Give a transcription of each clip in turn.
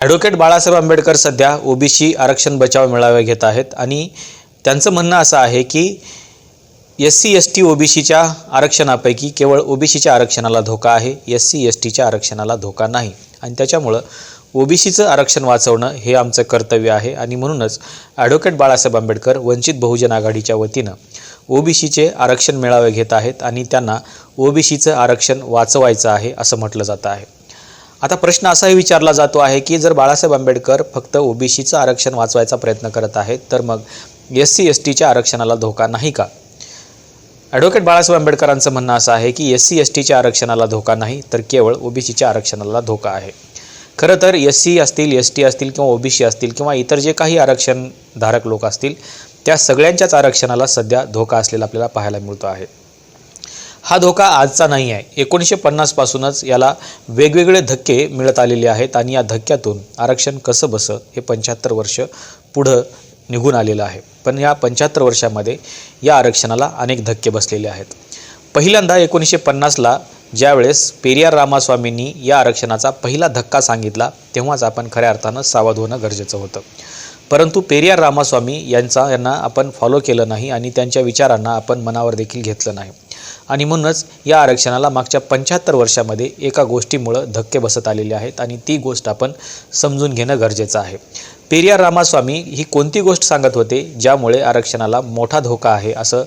Advocate Balasaheb Ambedkar सध्या OBC आरक्षण बचाव मेळावे घेत आहेत आणि त्यांचं म्हणणं असं आहे की एस सी एस टी ओबीसीच्या आरक्षणापैकी केवळ ओबीसीच्या आरक्षणाला धोका आहे एस सी एस टीच्या आरक्षणाला धोका नाही. आणि त्याच्यामुळं ओबीसीचं आरक्षण वाचवणं हे आमचं कर्तव्य आहे आणि म्हणूनच ॲडव्होकेट बाळासाहेब आंबेडकर वंचित बहुजन आघाडीच्या वतीनं ओबीसीचे आरक्षण मेळावे घेत आहेत आणि त्यांना ओबीसीचं आरक्षण वाचवायचं आहे असं म्हटलं जातं आहे. आता प्रश्न असाही विचारला जातो आहे की जर बाळासाहेब आंबेडकर फक्त ओबीसीचं आरक्षण वाचवायचा प्रयत्न करत आहेत तर मग एस सी एस टीच्या आरक्षणाला धोका नाही का? ॲडव्होकेट बाळासाहेब आंबेडकरांचं म्हणणं असं आहे की एस सी एस टीच्या आरक्षणाला धोका नाही तर केवळ ओबीसीच्या आरक्षणाला धोका आहे. खरं तर एस सी असतील एस टी असतील किंवा ओबीसी असतील किंवा इतर जे काही आरक्षणधारक लोक असतील त्या सगळ्यांच्याच आरक्षणाला सध्या धोका असलेला आपल्याला पाहायला मिळतो आहे. हा धोका आजचा नाही आहे. एकोणीसशे पन्नासपासूनच याला वेगवेगळे धक्के मिळत आलेले आहेत आणि या धक्क्यातून आरक्षण कसं बसं हे पंच्याहत्तर वर्ष पुढं निघून आलेलं आहे. पण या पंच्याहत्तर वर्षामध्ये या आरक्षणाला अनेक धक्के बसलेले आहेत. पहिल्यांदा एकोणीसशे पन्नासला ज्यावेळेस पेरियार रामास्वामींनी या आरक्षणाचा पहिला धक्का सांगितला तेव्हाच आपण खऱ्या अर्थानं सावध होणं गरजेचं होतं. परंतु पेरियार रामास्वामी यांचा यांना आपण फॉलो केलं नाही आणि त्यांच्या विचारांना आपण मनावर देखील घेतलं नाही. आणि म्हणूनच या आरक्षणाला मागच्या पंच्याहत्तर वर्षामध्ये एका गोष्टीमुळं धक्के बसत आलेले आहेत आणि ती गोष्ट आपण समजून घेणं गरजेचं आहे. पेरियार रामास्वामी ही कोणती गोष्ट सांगत होते ज्यामुळे आरक्षणाला मोठा धोका आहे असं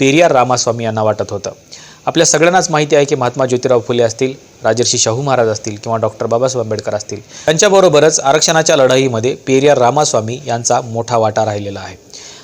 पेरियार रामास्वामी यांना वाटत होतं? आपल्या सगळ्यांनाच माहिती आहे की महात्मा ज्योतिराव फुले असतील राजर्षी शाहू महाराज असतील किंवा डॉक्टर बाबासाहेब आंबेडकर असतील त्यांच्याबरोबरच आरक्षणाच्या लढाईमध्ये पेरियार रामास्वामी यांचा मोठा वाटा राहिलेला आहे.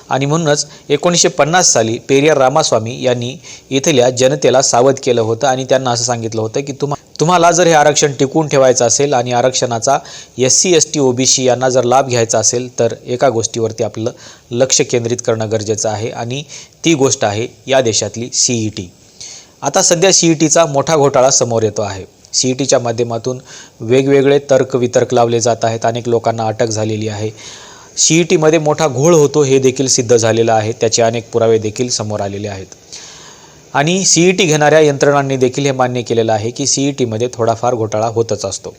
आणि म्हणूनच एकोणीसशे पन्नास साली पेरियार रामास्वामी यांनी इथल्या जनतेला सावध केलं होतं आणि त्यांना असं सांगितलं होतं की तुम्हा तुम्हाला जर हे आरक्षण टिकवून ठेवायचं असेल आणि आरक्षणाचा S C S T O B C यांना जर लाभ घ्यायचा असेल तर एका गोष्टीवरती आपलं लक्ष केंद्रित करणं गरजेचं आहे आणि ती गोष्ट आहे या देशातली सी ई टी. आता सध्या सी ई टीचा मोठा घोटाळा समोर येतो आहे. सी ई टीच्या माध्यमातून वेगवेगळे तर्क वितर्क लावले जात आहेत. अनेक लोकांना अटक झालेली आहे. ई टीमध्ये मोठा घोळ होतो हे देखील सिद्ध झालेलं आहे. त्याचे अनेक पुरावे देखील समोर आलेले आहेत. आणि सी ई टी घेणाऱ्या यंत्रणांनी देखील हे मान्य केलेलं आहे की सी ई टीमध्ये थोडाफार घोटाळा होतच असतो.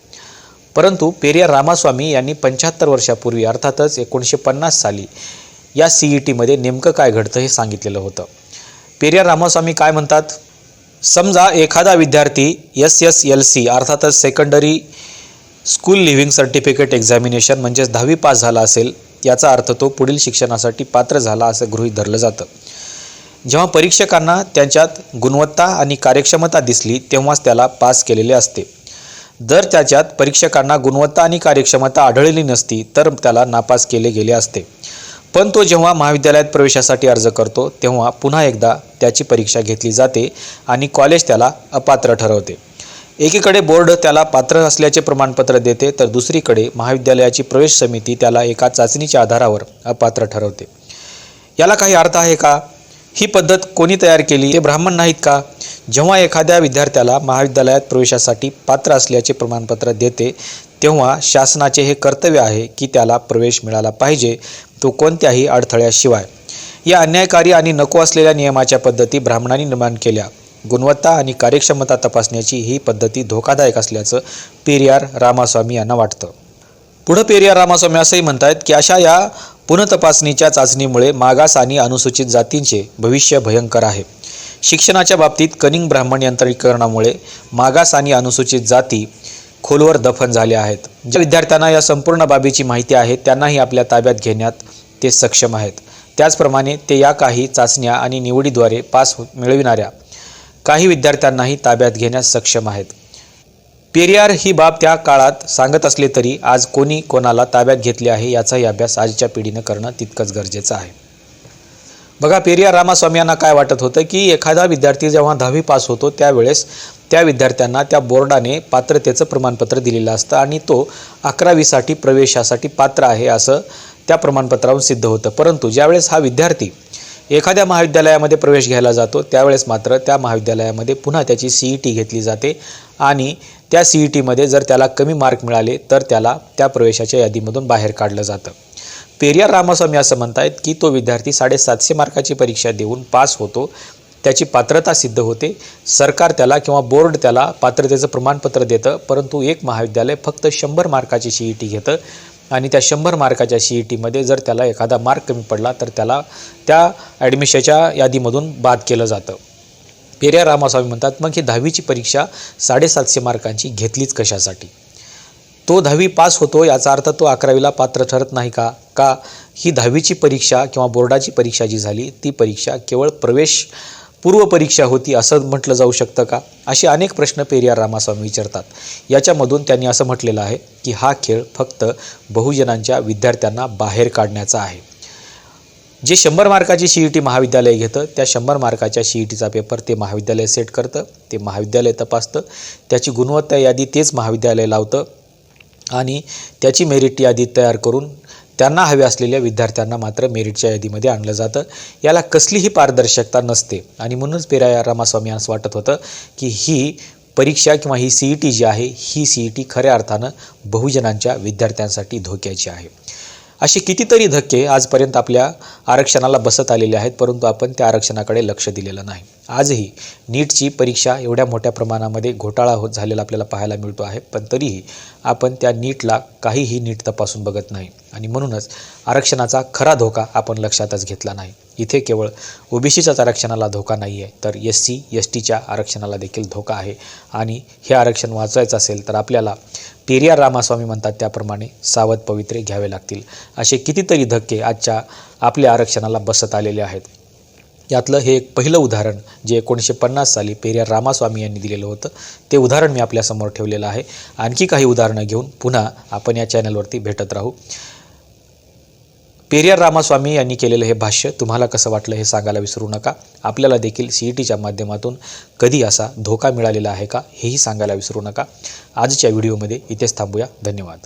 परंतु पेरियार रामास्वामी यांनी पंच्याहत्तर वर्षापूर्वी अर्थातच एकोणीसशे पन्नास साली या सी ई टीमध्ये नेमकं काय घडतं हे सांगितलेलं होतं. पेरियार रामास्वामी काय म्हणतात? समजा एखादा विद्यार्थी एस एस एल सी अर्थातच secondary school living certificate examination म्हणजेच दहावी पास झाला असेल याचा अर्थ तो पुढील शिक्षणासाठी पात्र झाला असं गृहीत धरलं जातं. जेव्हा परीक्षकांना त्यांच्यात गुणवत्ता आणि कार्यक्षमता दिसली तेव्हाच त्याला पास केलेले असते. जर त्याच्यात परीक्षकांना गुणवत्ता आणि कार्यक्षमता आढळली नसती तर त्याला नापास केले गेले असते. पण तो जेव्हा महाविद्यालयात प्रवेशासाठी अर्ज करतो तेव्हा पुन्हा एकदा त्याची परीक्षा घेतली जाते आणि कॉलेज त्याला अपात्र ठरवते. एकीकडे बोर्ड त्याला पात्र असल्याचे प्रमाणपत्र देते तर दुसरीकडे महाविद्यालयाची प्रवेश समिती त्याला एका चाचणीच्या आधारावर अपात्र ठरवते. याला काही अर्थ आहे का? ही पद्धत कोणी तयार केली? ते ब्राह्मण नाहीत का? जेव्हा एखाद्या विद्यार्थ्याला महाविद्यालयात प्रवेशासाठी पात्र असल्याचे प्रमाणपत्र देते तेव्हा शासनाचे हे कर्तव्य आहे की त्याला प्रवेश मिळाला पाहिजे तो कोणत्याही अडथळ्याशिवाय. या अन्यायकारी आणि नको असलेल्या नियमाच्या पद्धती ब्राह्मणांनी निर्माण केल्या. गुणवत्ता आणि कार्यक्षमता तपासण्याची ही पद्धती धोकादायक असल्याचं पेरियार रामास्वामी यांना वाटतं. पुढं पेरियार रामास्वामी असंही म्हणतायत की अशा या पुनतपासणीच्या चाचणीमुळे मागास आणि अनुसूचित जातींचे भविष्य भयंकर आहे. शिक्षणाच्या बाबतीत कनिंग ब्राह्मण यंत्रीकरणामुळे मागास आणि अनुसूचित जाती खोलवर दफन झाल्या आहेत. ज्या विद्यार्थ्यांना या संपूर्ण बाबीची माहिती आहे त्यांनाही आपल्या ताब्यात घेण्यात ते सक्षम आहेत. त्याचप्रमाणे ते या काही चाचण्या आणि निवडीद्वारे पास मिळविणाऱ्या काही विद्यार्थ्यांनाही ताब्यात घेण्यास सक्षम आहेत. पेरियार ही बाब त्या काळात सांगत असले तरी आज कोणी कोणाला ताब्यात घेतले आहे याचाही अभ्यास आजच्या पिढीनं करणं तितकंच गरजेचं आहे. बघा पेरियार रामास्वामी यांना काय वाटत होतं की एखादा विद्यार्थी जेव्हा दहावी पास होतो त्यावेळेस त्या विद्यार्थ्यांना त्या बोर्डाने पात्रतेचं प्रमाणपत्र दिलेलं असतं आणि तो अकरावीसाठी प्रवेशासाठी पात्र आहे असं त्या प्रमाणपत्रावरून सिद्ध होतं. परंतु ज्यावेळेस हा विद्यार्थी एखाद्या महाविद्यालयामध्ये प्रवेश घ्यायला जातो त्यावेळेस मात्र त्या महाविद्यालयामध्ये पुन्हा त्याची सी ई टी घेतली जाते आणि त्या सी ई टीमध्ये जर त्याला कमी मार्क मिळाले तर त्याला त्या प्रवेशाच्या यादीमधून बाहेर काढलं जातं. पेरियार रामास्वामी असं म्हणतायत की तो विद्यार्थी साडेसातशे मार्काची परीक्षा देऊन पास होतो त्याची पात्रता सिद्ध होते. सरकार त्याला किंवा बोर्ड त्याला पात्रतेचं प्रमाणपत्र देतं परंतु एक महाविद्यालय फक्त शंभर मार्काची सी ई टी घेतं. आणि त्या शंभर मार्काच्या सी ई टीमध्ये जर त्याला एखादा मार्क कमी पडला तर त्याला त्या ॲडमिशनच्या यादीमधून बाद केलं जातं. पेरियार रामास्वामी म्हणतात मग ही दहावीची परीक्षा साडेसातशे मार्कांची घेतलीच कशासाठी? तो दहावी पास होतो याचा अर्थ तो अकरावीला पात्र ठरत नाही का? का ही दहावीची परीक्षा किंवा बोर्डाची परीक्षा जी झाली ती परीक्षा केवळ प्रवेश पूर्वपरीक्षा होती असं म्हटलं जाऊ शकतं का? असे अनेक प्रश्न पेरियार रामास्वामी विचारतात. याच्यामधून त्यांनी असं म्हटलेलं आहे की हा खेळ फक्त बहुजनांच्या विद्यार्थ्यांना बाहेर काढण्याचा आहे. जे शंभर मार्काची सी ई टी महाविद्यालय घेतं त्या शंभर मार्काच्या सी ई टीचा पेपर ते महाविद्यालय सेट करतं ते महाविद्यालय तपासतं त्याची गुणवत्ता यादी तेच महाविद्यालय लावतं आणि त्याची मेरिट यादी तयार करून त्यांना हवे असलेल्या विद्यार्थ्यांना मात्र मेरिटच्या यादीमध्ये आणलं जातं. याला कसलीही पारदर्शकता नसते. आणि म्हणूनच पेराया रामास्वामी यांना वाटत होतं की ही परीक्षा किंवा ही सी ई टी जी आहे ही सी ई टी खऱ्या अर्थानं बहुजनांच्या विद्यार्थ्यांसाठी धोक्याची आहे. असे कितीतरी धक्के आजपर्यंत आपल्या आरक्षणाला बसत आलेले आहेत परंतु आपण त्या आरक्षणाकडे लक्ष दिलेलं नाही. आजही नीटची परीक्षा एवढ्या मोठ्या प्रमाणामध्ये घोटाळा होत झालेला आपल्याला पाहायला मिळतो आहे पण तरीही आपण त्या नीटला काहीही नीट तपासून बघत नाही. आणि म्हणूनच आरक्षणाचा खरा धोका आपण लक्षातच घेतला नाही. इथे केवळ ओबीसीच्याच आरक्षणाला धोका नाही आहे तर एस सी एस टीच्या आरक्षणाला देखील धोका आहे. आणि हे आरक्षण वाचवायचं असेल तर आपल्याला पेरियार रामास्वामी म्हणतात त्याप्रमाणे सावध पवित्रे घ्यावे लागतील. असे कितीतरी धक्के आजच्या आपल्या आरक्षणाला बसत आलेले आहेत. यातलं हे एक पहिलं उदाहरण जे एकोणीसशे पन्नास साली पेरियार रामास्वामी यांनी दिलेलं होतं. ते उदाहरण मी आपल्यासमोर ठेवलेलं आहे. आणखी काही उदाहरणं घेऊन पुन्हा आपण या चॅनलवरती भेटत राहू. पेरियार रामास्वामी यांनी केलेलं हे भाष्य तुम्हाला कसं वाटलं हे सांगायला विसरू नका. आपल्याला देखील सी ई टीच्या माध्यमातून कधी असा धोका मिळालेला आहे का हेही सांगायला विसरू नका. आजच्या व्हिडिओमध्ये इथेच थांबूया. धन्यवाद.